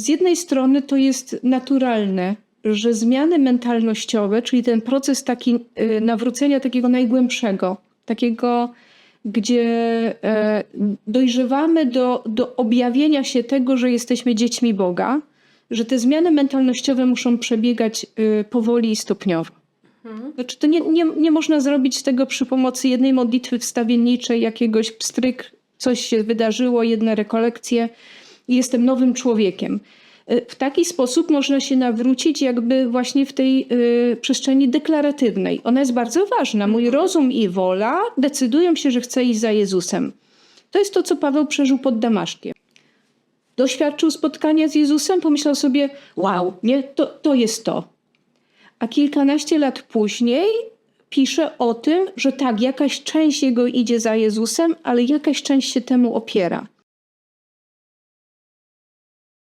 z jednej strony to jest naturalne, że zmiany mentalnościowe, czyli ten proces taki y, nawrócenia takiego najgłębszego, takiego, gdzie e, dojrzewamy do, do objawienia się tego, że jesteśmy dziećmi Boga, że te zmiany mentalnościowe muszą przebiegać y, powoli i stopniowo. Znaczy, to nie, nie, nie można zrobić tego przy pomocy jednej modlitwy wstawienniczej, jakiegoś pstryk, coś się wydarzyło, jedne rekolekcje i jestem nowym człowiekiem. Y, W taki sposób można się nawrócić jakby właśnie w tej y, przestrzeni deklaratywnej. Ona jest bardzo ważna. Mój rozum i wola decydują się, że chcę iść za Jezusem. To jest to, co Paweł przeżył pod Damaszkiem. Doświadczył spotkania z Jezusem, pomyślał sobie, wow, nie, to, to jest to. A kilkanaście lat później pisze o tym, że tak, jakaś część jego idzie za Jezusem, ale jakaś część się temu opiera.